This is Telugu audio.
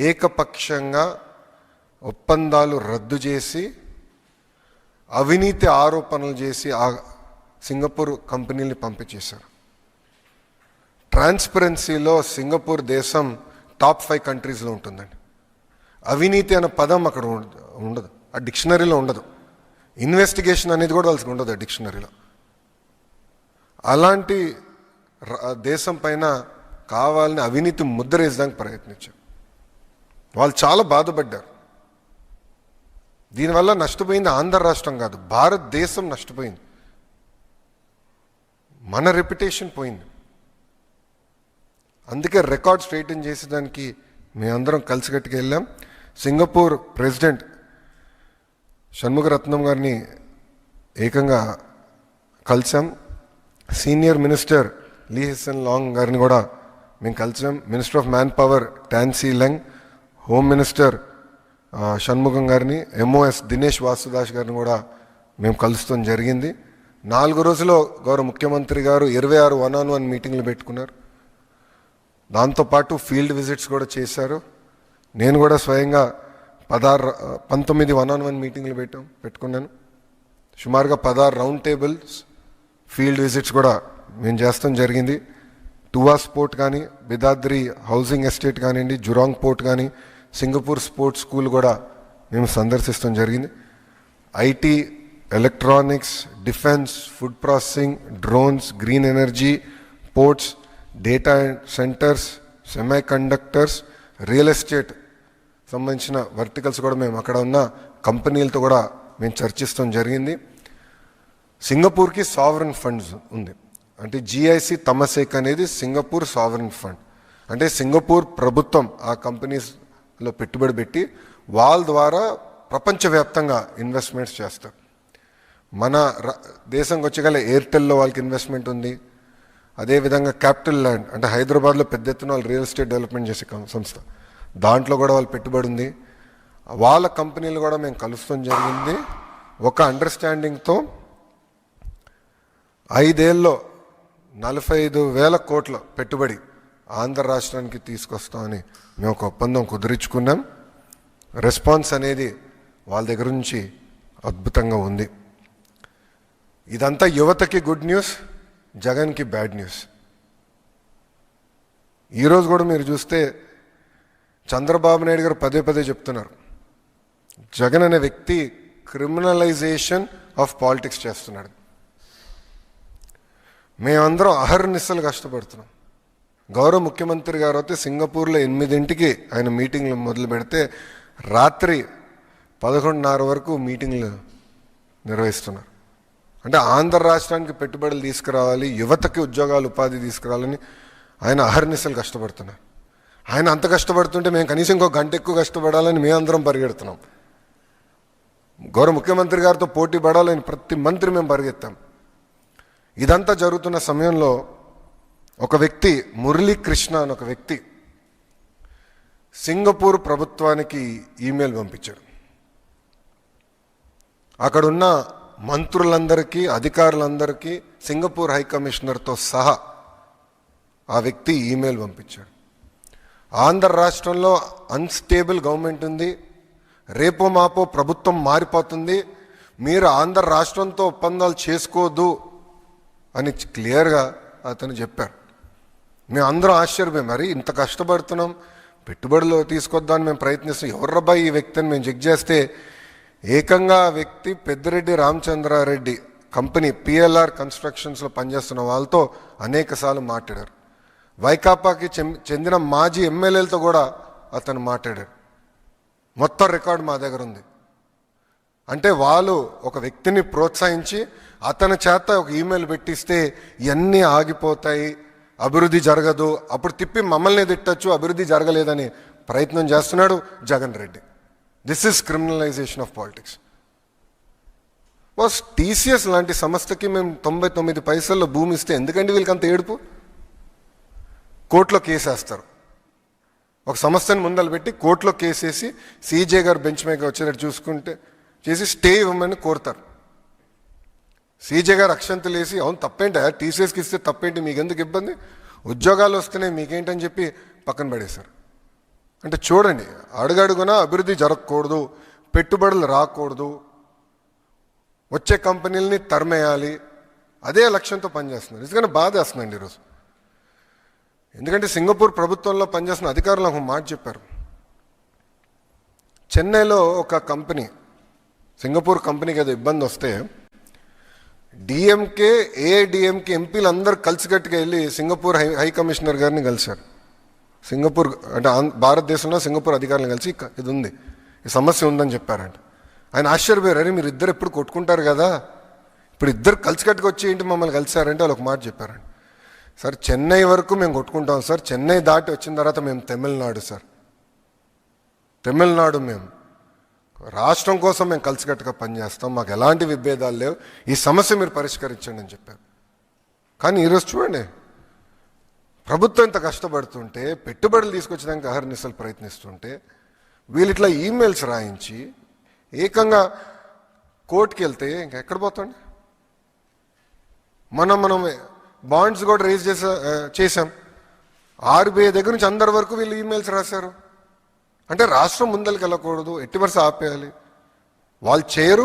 ఏకపక్షంగా ఒప్పందాలు రద్దు చేసి అవినీతి ఆరోపణలు చేసి ఆ సింగపూర్ కంపెనీని పంపించేశారు. ట్రాన్స్పరెన్సీలో సింగపూర్ దేశం టాప్ ఫైవ్ కంట్రీస్లో ఉంటుందండి. అవినీతి అనే పదం అక్కడ ఉండదు. ఆ డిక్షనరీలో ఉండదు. ఇన్వెస్టిగేషన్ అనేది కూడా వాళ్ళకి ఉండదు ఆ డిక్షనరీలో. అలాంటి దేశం పైన కావాలని అవినీతి ముద్ర వేసడానికి ప్రయత్నించారు. వాళ్ళు చాలా బాధపడ్డారు. దీనివల్ల నష్టపోయింది ఆంధ్ర రాష్ట్రం కాదు భారతదేశం నష్టపోయింది. మన రెప్యుటేషన్ పోయింది. అందుకే రికార్డ్ స్ట్రైటన్ చేసేదానికి మేమందరం కలిసికట్టుకు వెళ్ళాం. సింగపూర్ ప్రెసిడెంట్ షణ్ముఖరత్నం గారిని ఏకంగా కలిసాం. Senior minister Lee Hsien Loong గారిని కూడా మేము కలిసాం. Minister of manpower Tan See Leng home minister Shanmugam గారిని ఎంఓఎస్ దినేష్ వాసుదాస్ గారిని కూడా మేము కలుస్తాం జరిగింది. నాలుగు రోజుల్లో గౌరవ ముఖ్యమంత్రి గారు ఇరవై ఆరు వన్ ఆన్ వన్ మీటింగ్లు పెట్టుకున్నారు. దాంతోపాటు ఫీల్డ్ విజిట్స్ కూడా చేశారు. నేను కూడా స్వయంగా పదహారు పంతొమ్మిది వన్ ఆన్ వన్ మీటింగ్లు పెట్టాం పెట్టుకున్నాను. సుమారుగా పదహారు రౌండ్ టేబుల్స్ ఫీల్డ్ విజిట్స్ కూడా మేము చేస్తాం జరిగింది. టువాస్ పోర్ట్ కానీ బిదాద్రి హౌసింగ్ ఎస్టేట్ కానివ్వండి జురాంగ్ పోర్ట్ కానీ సింగపూర్ స్పోర్ట్స్ స్కూల్ కూడా మేము సందర్శిస్తాం జరిగింది. IT electronics defence food processing drones green energy ports data centres semiconductors real estate సంబంధించిన వర్టికల్స్ కూడా మేము అక్కడ ఉన్న కంపెనీలతో కూడా మేము చర్చిస్తాం జరిగింది. సింగపూర్కి సావరన్ ఫండ్స్ ఉంది. అంటే జిఐసి తమసేక్ అనేది సింగపూర్ సావరన్ ఫండ్ అంటే సింగపూర్ ప్రభుత్వం ఆ కంపెనీస్ లో పెట్టుబడి పెట్టి వాళ్ళ ద్వారా ప్రపంచవ్యాప్తంగా ఇన్వెస్ట్మెంట్స్ చేస్తారు. మన దేశంకి వచ్చగల ఎయిర్టెల్లో వాళ్ళకి ఇన్వెస్ట్మెంట్ ఉంది. అదేవిధంగా క్యాపిటల్ ల్యాండ్ అంటే హైదరాబాద్లో పెద్ద ఎత్తున వాళ్ళు రియల్ ఎస్టేట్ డెవలప్మెంట్ చేసే సంస్థ. దాంట్లో కూడా వాళ్ళు పెట్టుబడి ఉంది. వాళ్ళ కంపెనీలు కూడా మేము కలుస్తాం జరిగింది. ఒక అండర్స్టాండింగ్తో ఐదేళ్ళలో నలభై ఐదు వేల కోట్ల పెట్టుబడి ఆంధ్ర రాష్ట్రానికి తీసుకొస్తామని మేము ఒక ఒప్పందం కుదిరించుకున్నాం. రెస్పాన్స్ అనేది వాళ్ళ దగ్గర నుంచి అద్భుతంగా ఉంది. ఇదంతా యువతకి గుడ్ న్యూస్ జగన్కి బ్యాడ్ న్యూస్. ఈరోజు కూడా మీరు చూస్తే చంద్రబాబు నాయుడు గారు పదే పదే చెప్తున్నారు. జగన్ అనే వ్యక్తి క్రిమినలైజేషన్ ఆఫ్ పాలిటిక్స్ చేస్తున్నాడు. మేమందరం అహర్నిస్సలు కష్టపడుతున్నాం. గౌరవ ముఖ్యమంత్రి గారు అయితే సింగపూర్లో ఎనిమిదింటికి ఆయన మీటింగ్లు మొదలు పెడితే రాత్రి పదకొండున్నర వరకు మీటింగ్లు నిర్వహిస్తున్నారు. అంటే ఆంధ్ర రాష్ట్రానికి పెట్టుబడులు తీసుకురావాలి యువతకి ఉద్యోగాలు ఉపాధి తీసుకురావాలని ఆయన అహర్నిశలు కష్టపడుతున్నారు. ఆయన అంత కష్టపడుతుంటే మేము కనీసం ఇంకో గంట ఎక్కువ కష్టపడాలని మేమందరం పరిగెడుతున్నాం. గౌరవ ముఖ్యమంత్రి గారితో పోటీ పడాలని ప్రతి మంత్రి మేము పరిగెత్తాం. ఇదంతా జరుగుతున్న సమయంలో ఒక వ్యక్తి మురళీకృష్ణ అని ఒక వ్యక్తి సింగపూర్ ప్రభుత్వానికి ఈమెయిల్ పంపించాడు. అక్కడున్న మంత్రులందరికీ అధికారులందరికీ సింగపూర్ హై కమిషనర్తో సహా ఆ వ్యక్తి ఈమెయిల్ పంపించాడు. ఆంధ్ర రాష్ట్రంలో అన్స్టేబుల్ గవర్నమెంట్ ఉంది రేపో మాపో ప్రభుత్వం మారిపోతుంది మీరు ఆంధ్ర రాష్ట్రంతో ఒప్పందాలు చేసుకోవద్దు అని క్లియర్గా అతను చెప్పారు మేము అందరం ఆశ్చర్యమే మరి ఇంత కష్టపడుతున్నాం. పెట్టుబడులు తీసుకొద్దామని మేము ప్రయత్నిస్తున్నాం. ఎవర్రబ్బా ఈ వ్యక్తిని మేము చెక్ చేస్తే ఏకంగా వ్యక్తి పెద్దిరెడ్డి రామచంద్రారెడ్డి కంపెనీ పిఎల్ఆర్ కన్స్ట్రక్షన్స్లో పనిచేస్తున్న వాళ్ళతో అనేకసార్లు మాట్లాడారు. వైకాపాకి చెందిన మాజీ ఎమ్మెల్యేలతో కూడా అతను మాట్లాడారు. మొత్తం రికార్డు మా దగ్గర ఉంది. అంటే వాళ్ళు ఒక వ్యక్తిని ప్రోత్సహించి అతని చేత ఒక ఈమెయిల్ పెట్టిస్తే ఇవన్నీ ఆగిపోతాయి. అభివృద్ధి జరగదు. అప్పుడు తిప్పి మమ్మల్ని తిట్టచ్చు అభివృద్ధి జరగలేదని ప్రయత్నం చేస్తున్నాడు Jagan Reddy. This is criminalization of politics boss TCS లాంటి సంస్థకి మేము తొంభై తొమ్మిది పైసల్లో భూమి ఇస్తే ఎందుకండి వీళ్ళకి అంత ఏడుపు? కోర్టులో కేసేస్తారు ఒక సంస్థని ముందలు పెట్టి కోర్టులో కేసేసి సీజే గారు బెంచ్ మీద వచ్చేటట్టు చూసుకుంటే చేసి స్టే ఇవ్వమని కోరుతారు. సీజే గారు అక్షంతలు వేసి అవును తప్పేంట టీసీఎస్కి ఇస్తే తప్పేంటి? మీకు ఎందుకు ఇబ్బంది? ఉద్యోగాలు వస్తున్నాయి మీకేంటని చెప్పి పక్కన పడేశారు. అంటే చూడండి అడుగడుగునా అభివృద్ధి జరగకూడదు పెట్టుబడులు రాకూడదు వచ్చే కంపెనీలని తరిమేయాలి అదే లక్ష్యంతో పనిచేస్తున్నారు. ఎందుకంటే బాధ వేస్తుందండి ఈరోజు. ఎందుకంటే సింగపూర్ ప్రభుత్వంలో పనిచేస్తున్న అధికారులు ఒక మాట చెప్పారు. చెన్నైలో ఒక కంపెనీ సింగపూర్ కంపెనీకి ఏదో ఇబ్బంది వస్తే డిఎంకే ఏఐడిఎంకే ఎంపీలు అందరూ కలిసికట్టుగా వెళ్ళి సింగపూర్ హై హై కమిషనర్ గారిని కలిశారు. సింగపూర్ అంటే భారతదేశంలో సింగపూర్ అధికారులను కలిసి ఇది ఉంది ఈ సమస్య ఉందని చెప్పారంట. ఆయన ఆశ్చర్యపోయారు. అరే మీరు ఇద్దరు ఎప్పుడు కొట్టుకుంటారు కదా? ఇప్పుడు ఇద్దరు కలిసికట్టుగా వచ్చి ఏంటి మమ్మల్ని కలిశారంటే వాళ్ళు ఒక మాట చెప్పారండి సార్ చెన్నై వరకు మేము కొట్టుకుంటాం సార్. చెన్నై దాటి వచ్చిన తర్వాత మేము తమిళనాడు సార్. తమిళనాడు మేము. రాష్ట్రం కోసం మేము కలిసికట్టుగా పనిచేస్తాం మాకు ఎలాంటి విభేదాలు లేవు. ఈ సమస్య మీరు పరిష్కరించండి అని చెప్పారు. కానీ ఈరోజు చూడండి ప్రభుత్వం ఇంత కష్టపడుతుంటే పెట్టుబడులు తీసుకొచ్చడానికి అహర్నిశలు ప్రయత్నిస్తుంటే వీళ్ళు ఇట్లా ఈమెయిల్స్ రాయించి ఏకంగా కోర్టుకి వెళ్తే ఇంకా ఎక్కడ పోతాండి మనం మనం బాండ్స్ కూడా రేజ్ చేసా చేసాం చేశాం. ఆర్బీఐ దగ్గర నుంచి అందరి వరకు వీళ్ళు ఈమెయిల్స్ రాశారు. అంటే రాష్ట్రం ముందరికి వెళ్ళకూడదు ఎట్టి వరుస ఆపేయాలి. వాళ్ళు చేయరు